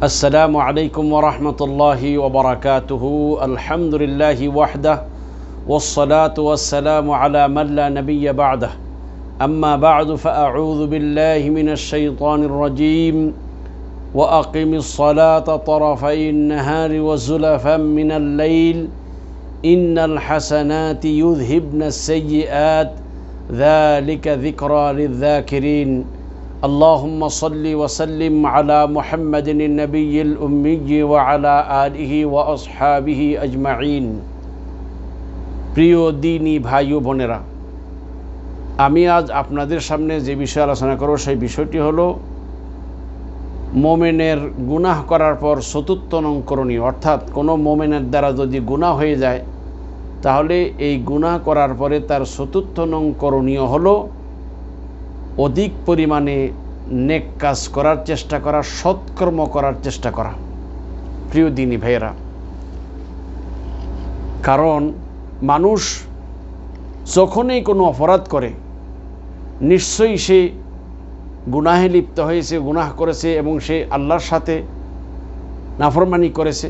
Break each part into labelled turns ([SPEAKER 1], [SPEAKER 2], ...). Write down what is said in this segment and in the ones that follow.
[SPEAKER 1] السلام عليكم ورحمة الله وبركاته. الحمد لله وحده والصلاة والسلام على من لا نبي بعده. أما بعد فأعوذ بالله من الشيطان الرجيم وأقم الصلاة طرفي النهار وزلفا من الليل. إن الحسنات يذهبن السيئات. ذلك ذكرى للذاكرين. اللهم صل وسلم على محمد النبي الأمي وعلى آله وأصحابه أجمعين প্রিয় দিনী ভাই ও বোনেরা আমি আজ আপনাদের সামনে যে বিষয়ে আলোচনা করব সেই বিষয়টি হলো মোমেনের গুনাহ করার পর চতুর্থ নং করণীয় অর্থাৎ কোনো মোমেনের দ্বারা যদি গুনাহ হয়ে যায় তাহলে এই গুনাহ করার পরে তার চতুর্থ নং করণীয় হলো অধিক পরিমাণে নেক কাজ করার চেষ্টা করা, সৎকর্ম করার চেষ্টা করা। প্রিয় দিনী ভাইয়েরা, কারণ মানুষ যখনই কোনো অপরাধ করে, নিশ্চয়ই সে গুনাহে লিপ্ত হয়েছে, গুনাহ করেছে এবং সে আল্লাহর সাথে নাফরমানি করেছে।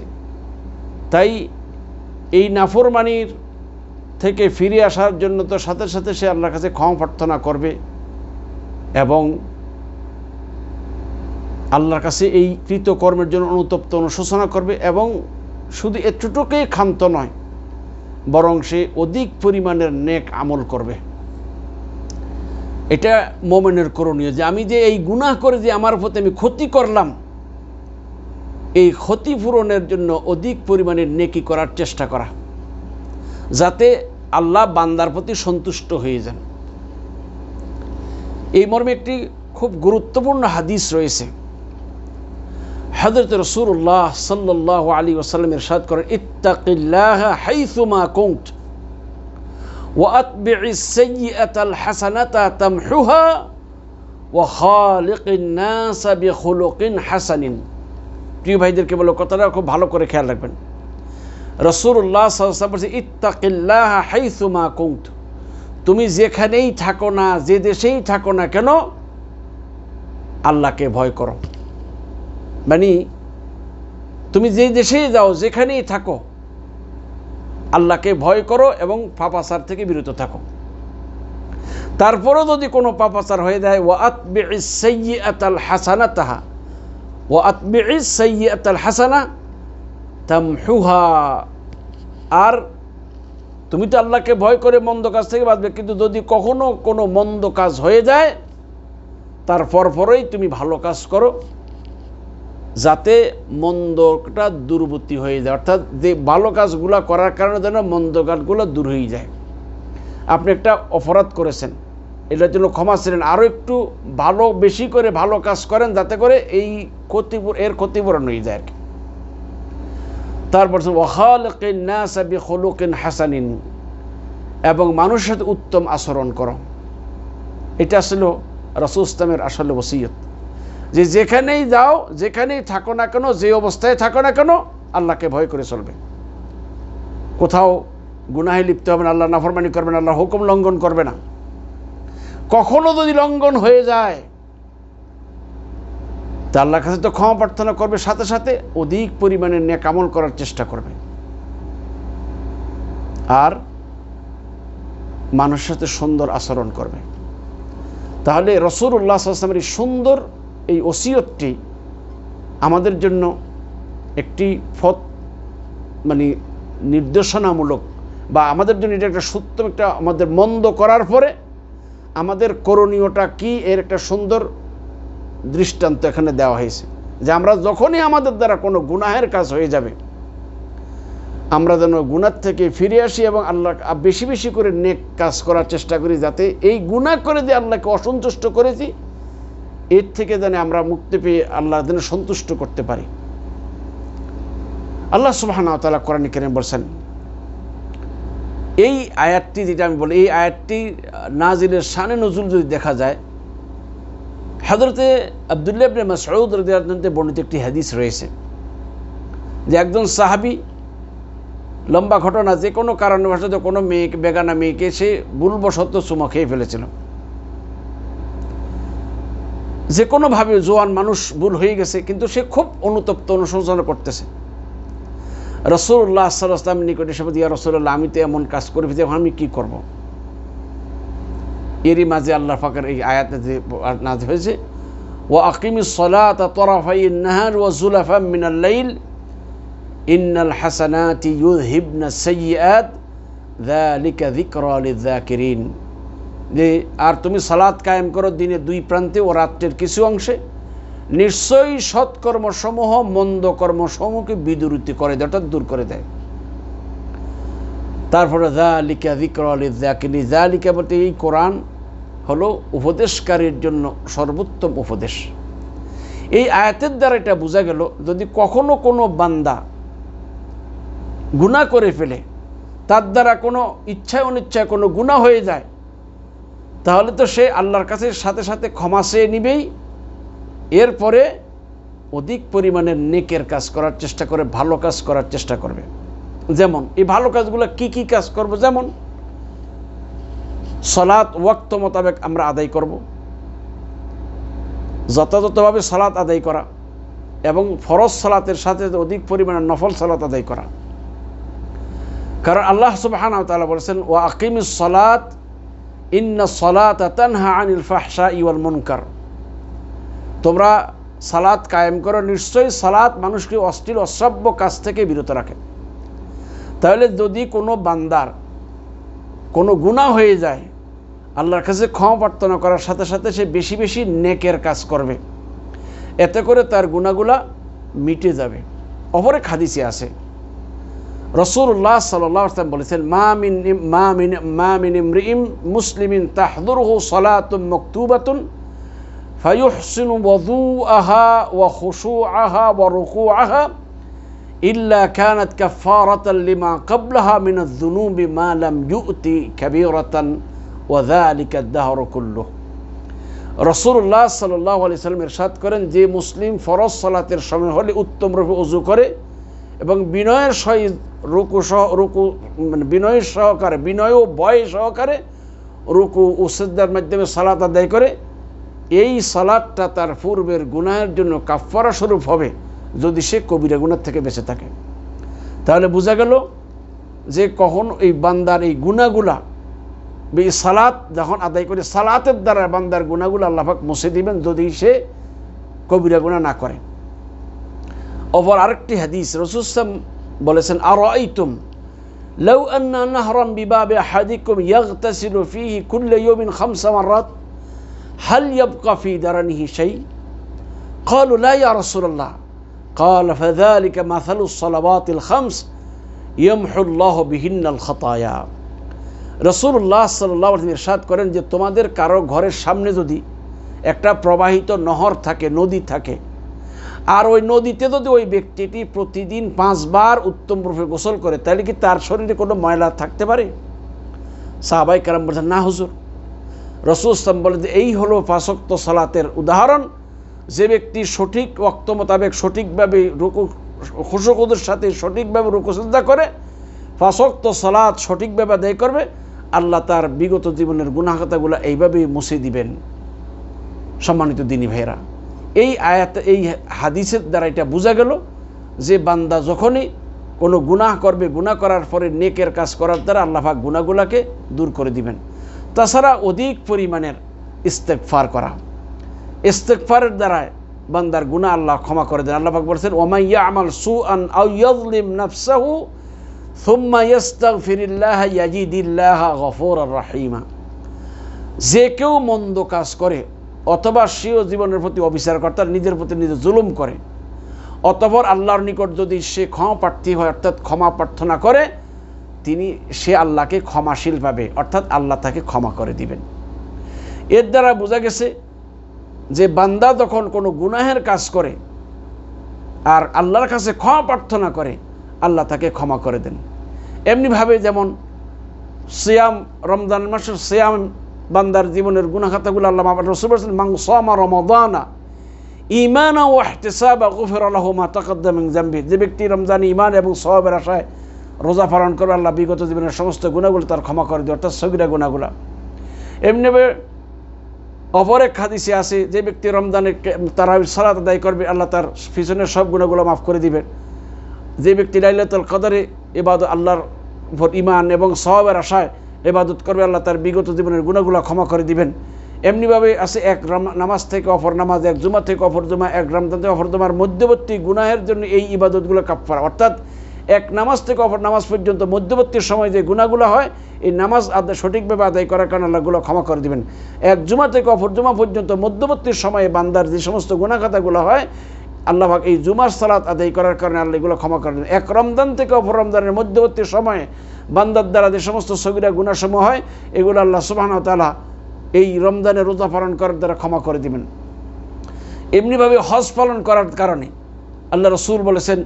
[SPEAKER 1] তাই এই নাফরমানির থেকে ফিরে আসার জন্য তো সাথে সাথে সে আল্লাহর কাছে ক্ষমা প্রার্থনা করবে এবং আল্লাহর কাছে এই কৃতকর্মের জন্য অনুতপ্ত অনুশোচনা করবে এবং শুধু এতটুকুই ক্ষান্ত নয়, বরং সে অধিক পরিমাণের নেক আমল করবে। এটা মোমেনের করণীয় যে আমি যে এই গুনাহ করে যে আমার প্রতি আমি ক্ষতি করলাম, এই ক্ষতিপূরণের জন্য অধিক পরিমাণে নেকি করার চেষ্টা করা, যাতে আল্লাহ বান্দার প্রতি সন্তুষ্ট হয়ে যান। এই মর্মে একটি খুব গুরুত্বপূর্ণ হাদিস রয়েছে। হজরত রসুল্লাহ সাল্লাহ আলী ওসাল্লাম ইরশাদ করেন ইত্তাকিল্লাহ হাইসুমা কৌট وأتبع السيئة الحسنة تمحها وخالق الناس بخلق حسن প্রিয় ভাইদেরকে বলো কথাটা খুব ভালো করে খেয়াল রাখবেন রসুল্লাহ বলছে ইত্তাকিল্লাহ হাইসুমা কৌত তুমি যেখানেই থাকো না যে দেশেই থাকো না কেন আল্লাহকে ভয় করো মানে তুমি যে দেশেই যাও, যেখানেই থাকো, আল্লাহকে ভয় করো এবং পাপাচার থেকে বিরত থাকো। তারপরও যদি কোনো পাপাচার হয়ে যায় ও আতবে সৈয়াতাল হাসানা তাহা ও আতবে সৈয়াতাল হাসানা তামহুহা। আর তুমি তো আল্লাহকে ভয় করে মন্দ কাজ থেকে বাঁচবে, কিন্তু যদি কখনো কোনো মন্দ কাজ হয়ে যায়, তার পরপরই তুমি ভালো কাজ করো। যাতে মন্দটা দূরবর্তী হয়ে যায়। অর্থাৎ যে ভালো কাজগুলো করার কারণে যেন মন্দ কাজগুলো দূর হয়ে যায়। আপনি একটা অপরাধ করেছেন। এটার জন্য ক্ষমা ছিলেন আরও একটু ভালো, বেশি করে ভালো কাজ করেন যাতে করে এই ক্ষতিপূর এর ক্ষতিপূরণ হয়ে যায় আর কি। তারপর ওয়াহালিন হাসানিন। এবং মানুষের উত্তম আচরণ করো। এটা আসলে রসুল ইসলামের আসলে ওসিয়ত। যে যেখানেই যাও, যেখানেই থাকো না কেন, যে অবস্থায় থাকো না কেন, আল্লাহকে ভয় করে চলবে। কোথাও গুনাহে লিপ্ত হবে না আল্লাহ নাফরমানি করবে না আল্লাহ হুকুম লঙ্ঘন করবে না। কখনো যদি লঙ্ঘন হয়ে যায়, তা আল্লাহর কাছে তো ক্ষমা প্রার্থনা করবে, সাথে সাথে অধিক পরিমাণে নেকামল করার চেষ্টা করবে। আর মানুষের সাথে সুন্দর আচরণ করবে। তাহলে রসুল্লাহ আসলামের এই সুন্দর এই ওসিয়তটি আমাদের জন্য একটি ফত মানে নির্দেশনামূলক বা আমাদের জন্য এটা একটা সত্যম একটা আমাদের মন্দ করার পরে আমাদের করণীয়টা কি, এর একটা সুন্দর দৃষ্টান্ত এখানে দেওয়া হয়েছে। যে আমরা যখনই আমাদের দ্বারা কোনো গুনাহের কাজ হয়ে যাবে, আমরা যেন গুনার থেকে ফিরে আসি এবং আল্লাহ বেশি বেশি করে নেক কাজ করার চেষ্টা করি যাতে এই গুণা করে যে আল্লাহকে অসন্তুষ্ট করেছি এর থেকে যেন আমরা মুক্তি পেয়ে আল্লাহ যেন সন্তুষ্ট করতে পারি। আল্লাহ সুবাহানা তালা কোরআন কেন বলছেন, এই আয়াতটি যেটা আমি বলি, এই আয়াতটি নাজিলের সানে নজরুল যদি দেখা যায় হজরতে আবদুল্লাহ ইবনে মাসউদ বর্ণিত একটি হাদিস রয়েছে যে একজন সাহাবি লম্বা ঘটনা, যে কোনো কারণবশত কোনো মেয়েকে, বেগানা মেয়েকে সে ভুলবশত চুমা খেয়ে ফেলেছিল। যে কোনোভাবে জোয়ান মানুষ ভুল হয়ে গেছে, কিন্তু সে খুব অনুতপ্ত অনুশোচনা করতেছে। রসুল্লাহ সাল্লাম নিকটে এসে দিয়া রসুল্লাহ আমি তো এমন কাজ করে ফেলি আমি কি করব? এরই মাঝে আল্লাহ ফাকের এই আয়াতে নাজ হয়েছে ও আকিমি সলাত তরাফাই নাহার ও জুলাফা মিনাল্লাইল ইন্নাল হাসানাতি ইউহিবনা সাইয়্যাত, যালিকা যিকরা লিযাকিরিন। যে, আর তুমি সালাদ কায়েম করো দিনে দুই প্রান্তে ও রাত্রের কিছু অংশে। নিশ্চয়ই সৎকর্মসমূহ মন্দ কর্মসমূহকে বিদুরুতি করে দেয়, অর্থাৎ দূর করে দেয়। তারপরে জালিকা জিক্র জাকিনি জালিকা বলতে এই কোরআন হলো উপদেশকারীর জন্য সর্বোত্তম উপদেশ। এই আয়াতের দ্বারা এটা বোঝা গেল, যদি কখনো কোনো বান্দা গুণা করে ফেলে, তার দ্বারা কোনো ইচ্ছায় অনিচ্ছায় কোনো গুণা হয়ে যায় তাহলে তো সে আল্লাহর কাছে সাথে সাথে ক্ষমা চেয়ে নিবেই। এরপরে অধিক পরিমাণের নেকের কাজ করার চেষ্টা করে, ভালো কাজ করার চেষ্টা করবে। যেমন, এই ভালো কাজগুলো কি কি কাজ করব? যেমন সলাৎ ওয়াক্ত মোতাবেক আমরা আদায় করব। যথাযথভাবে সলাৎ আদায় করা এবং ফরজ সালাতের সাথে অধিক পরিমাণে নফল সলাত আদায় করা। কারণ আল্লাহ সুবাহান তালা বলেছেন ও আকিম সলাত ইন্না সলাত তানহা আনিল ফাহসা ইওয়াল তোমরা সালাত কায়েম করো, নিশ্চয়ই সালাত মানুষকে অশ্লীল, অশ্রাব্য কাজ থেকে বিরত রাখে। তাহলে যদি কোনো বান্দার কোনো গুণা হয়ে যায়, আল্লাহর কাছে ক্ষমা প্রার্থনা করার সাথে সাথে সে বেশি বেশি নেকের কাজ করবে। এতে করে তার গুণাগুলা মিটে যাবে। অপরে খাদিসে আছে রসুল্লাহ সাল্লাম বলেছেন মা মিন মা মিন মা মিন ইমরিম মুসলিমিন তাহদুরহু সলাতুম মকতুবাতুন فيحسن وضوءها وخشوعها وركوعها إلا كانت كفارة لما قبلها من الذنوب ما لم يؤتي كبيرة وذلك الدهر كله রসুল্লাহ সাল্লাহ আলি সাল্লাম ইরশাদ করেন যে মুসলিম ফরজ সালাতের সময় হলে উত্তম রূপে উজু করে এবং বিনয়ের সহিত রুকু সহ রুকু মানে বিনয়ের সহকারে, বিনয় ও বয় সহকারে রুকু উসেদ্দার মাধ্যমে সালাত আদায় করে। এই সালাদটা তার পূর্বের গুনাহের জন্য কাফারা স্বরূপ হবে যদি সে কবিরা গুণার থেকে বেঁচে থাকে। তাহলে বোঝা গেল যে কখন এই বান্দার এই গুণাগুলা এই সালাত যখন আদায় করে, সালাতের দ্বারা বান্দার গুণাগুলো আল্লাহাক মুছে দিবেন যদি সে কবিরা গুণা না করে। অপর আরেকটি হাদিস রসুসাম বলেছেন আর আইতুম لو أن نهرا بباب أحدكم يغتسل فيه كل يوم خمس مرات هل يبقى في درنه شيء قالوا لا يا رسول الله قال فذلك مثل الصلوات الخمس يمحو الله بهن الخطايا রসুল্লাহ সাল্লাহ ইরশাদ করেন যে তোমাদের কারো ঘরের সামনে যদি একটা প্রবাহিত নহর থাকে নদী থাকে আর ওই নদীতে যদি ওই ব্যক্তিটি প্রতিদিন পাঁচবার উত্তম রূপে গোসল করে, তাহলে কি তার শরীরে কোনো ময়লা থাকতে পারে? সাহাবাই কারাম বলছেন, না হুজুর। রসুল ইসলাম বলে যে এই হলো ফাঁসক্ত সালাতের উদাহরণ। যে ব্যক্তি সঠিক ওক্ত মোতাবেক সঠিকভাবে রুকু, খুশকুদের সাথে সঠিকভাবে রুকুসিদ্ধা করে ফাঁসক্ত সালাত সঠিকভাবে আদায় করবে, আল্লাহ তার বিগত জীবনের গুণাহতাগুলো এইভাবেই মুছে দিবেন। সম্মানিত দিনী ভাইরা এই আয়াত, এই হাদিসের দ্বারা এটা বোঝা গেল যে বান্দা যখনই কোনো গুনাহ করবে, গুনাহ করার পরে নেকের কাজ করার দ্বারা আল্লাহাক গুণাগুলাকে দূর করে দিবেন। তাছাড়া অধিক পরিমাণের ইস্তেকফার করা। ইস্তেকফারের দ্বারা বান্দার গুণা আল্লাহ ক্ষমা করে দেন। আল্লাহাক বলছেন ওমাইয়া আমাল সু আন ইস্তাগফিরিল্লাহ ইয়াজিদিল্লাহ গফুর রাহিমা। যে কেউ মন্দ কাজ করে অথবা সেও জীবনের প্রতি অবিচার করে, তার নিজের প্রতি নিজে জুলুম করে। অতপর আল্লাহর নিকট যদি সে ক্ষমা প্রার্থী হয়, অর্থাৎ ক্ষমা প্রার্থনা করে, তিনি, সে আল্লাহকে ক্ষমাশীল পাবে, অর্থাৎ আল্লাহ তাকে ক্ষমা করে দিবেন। এর দ্বারা বোঝা গেছে যে বান্দা যখন কোনো গুনাহের কাজ করে আর আল্লাহর কাছে ক্ষমা প্রার্থনা করে, আল্লাহ তাকে ক্ষমা করে দেন। এমনিভাবে যেমন সিয়াম, রমজান মাসের সিয়াম বান্দার জীবনের গুণাখাতাগুলো আল্লাহ রসুল বলছেন মাং সমা রমদানা ইমানা ও এহতেসাব গুফের আল্লাহ মা তাকদ্দাম জাম্বি। যে ব্যক্তি রমজান ইমান এবং সবের আশায় রোজা পালন করবে, আল্লাহ বিগত জীবনের সমস্ত গুণাগুলো তার ক্ষমা করে দেয় অর্থাৎ সগিরা গুণাগুলা এমনিভাবে অপর এক হাদিসে আছে, যে ব্যক্তি রমজানে তারা সালাত আদায় করবে, আল্লাহ তার পিছনের সব গুণাগুলো মাফ করে দিবেন যে ব্যক্তি লাইলাতুল কদরে এবাদত আল্লাহর ইমান এবং সবের আশায় এবাদত করবে, আল্লাহ তার বিগত জীবনের গুণাগুলো ক্ষমা করে দিবেন। এমনিভাবে আছে এক নামাজ থেকে অপর নামাজ, এক জুমা থেকে অপর জুমা, এক রমজান থেকে অপর জুমার মধ্যবর্তী গুনাহের জন্য এই ইবাদতগুলো কাপ্পারা অর্থাৎ এক নামাজ থেকে অপর নামাজ পর্যন্ত মধ্যবর্তী সময় যে গুণাগুলো হয়, এই নামাজ আদায় সঠিকভাবে আদায় করার কারণে আল্লাহগুলো ক্ষমা করে দিবেন। এক জুমা থেকে অপর জুমা পর্যন্ত মধ্যবর্তী সময়ে বান্দার যে সমস্ত গুণাখাতাগুলো হয় আল্লাহ পাক এই জুমার সালাত আদায় করার কারণে আল্লাহ এগুলো ক্ষমা করে দেন এক রমজান থেকে অপর রমজানের মধ্যবর্তী সময়ে বান্দার দ্বারা যে সমস্ত সগিরা গুণাসমূহ হয় এগুলো আল্লাহ সুবাহ তালা এই রমজানের রোজা পালন করার দ্বারা ক্ষমা করে দিবেন এমনিভাবে হজ পালন করার কারণে আল্লাহ রসুল বলেছেন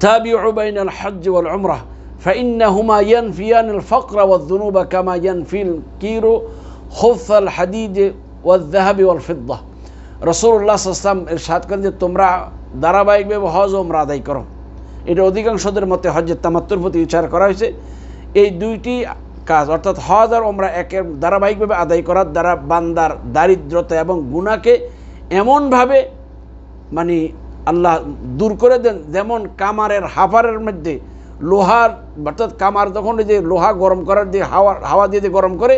[SPEAKER 1] تابعوا بين الحج والعمرة فإنهما ينفيان الفقر والذنوب كما ينفي الكير خف الحديد والذهب والفضة রসুল্লাহ সাল্লাম এরশাদ করেন যে তোমরা ধারাবাহিকভাবে হজ ওমরা আদায় করো। এটা অধিকাংশদের মতে হজের তামাত্তর প্রতি বিচার করা হয়েছে। এই দুইটি কাজ, অর্থাৎ হজ আর ওমরা একের ধারাবাহিকভাবে আদায় করার দ্বারা বান্দার দারিদ্রতা এবং গুণাকে এমনভাবে মানে আল্লাহ দূর করে দেন যেমন কামারের হাফারের মধ্যে লোহার, অর্থাৎ কামার যখন যে লোহা গরম করার যে হাওয়া হাওয়া দিয়ে গরম করে,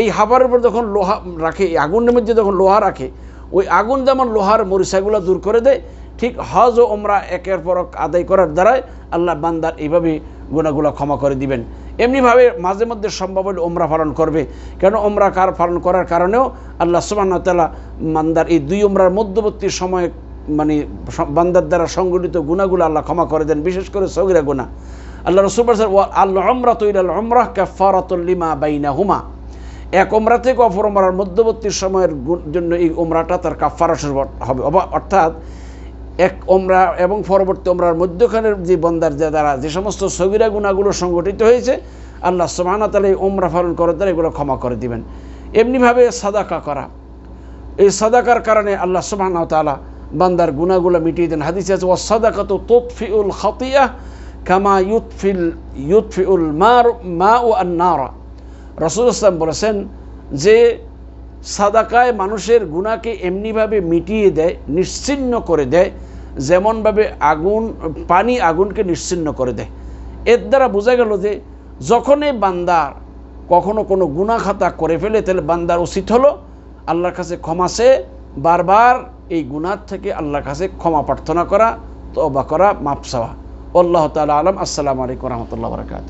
[SPEAKER 1] এই হাফারের উপর যখন লোহা রাখে আগুনের মধ্যে যখন লোহা রাখে ওই আগুন যেমন লোহার মরিচাগুলো দূর করে দেয় ঠিক হজ ও ওমরা একের পর আদায় করার দ্বারাই আল্লাহ বান্দার এইভাবে গুণাগুলো ক্ষমা করে দিবেন। এমনিভাবে মাঝে মধ্যে সম্ভব হলে ওমরা পালন করবে। কেন ওমরা কার পালন করার কারণেও আল্লাহ সুবাহ তালা মান্দার এই দুই ওমরার মধ্যবর্তী সময়ে মানে বান্দার দ্বারা সংগঠিত গুণাগুলো আল্লাহ ক্ষমা করে দেন বিশেষ করে সগিরা গুণা আল্লাহ রসুল বলছেন, "ওয়া আল ওমরা তৈল ওমরাহ কাফারাতুল লিমা বাইনা হুমা এক ওমরা থেকে অপর ওমরার মধ্যবর্তী সময়ের জন্য এই ওমরাটা তার কাফারা হবে। অর্থাৎ এক ওমরা এবং পরবর্তী ওমরার মধ্যখানের যে বন্দার যে দ্বারা যে সমস্ত সগিরা গুণাগুলো সংগঠিত হয়েছে, আল্লাহ সুবহানাহু ওয়া এই ওমরা পালন করার দ্বারা এগুলো ক্ষমা করে দিবেন। এমনিভাবে সাদাকা করা। এই সাদাকার কারণে আল্লাহ ওয়া তাআলা বান্দার গুনাহগুলো মিটিয়ে দেন। হাদিসে আছে ও সাদাকা তো সাদাকাতু তুতফিউল খাতিয়া কামা ইউতফিল ইউতফিউল মার মা ও আন্নারা। রসুল ইসলাম বলেছেন যে সাদাকায় মানুষের গুণাকে এমনিভাবে মিটিয়ে দেয়, নিশ্চিন্ন করে দেয়, যেমনভাবে আগুন, পানি আগুনকে নিশ্চিন্ন করে দেয়। এর দ্বারা বোঝা গেল যে যখনই বান্দার কখনো কোনো গুণা খাতা করে ফেলে, তাহলে বান্দার উচিত হলো আল্লাহর কাছে ক্ষমা সে বারবার এই গুনার থেকে আল্লাহর কাছে ক্ষমা প্রার্থনা করা তবা করা মাপসাওয়া আল্লাহ তালা আলম। আসসালামু আলাইকুম রহমতুল্লাহ বরকাত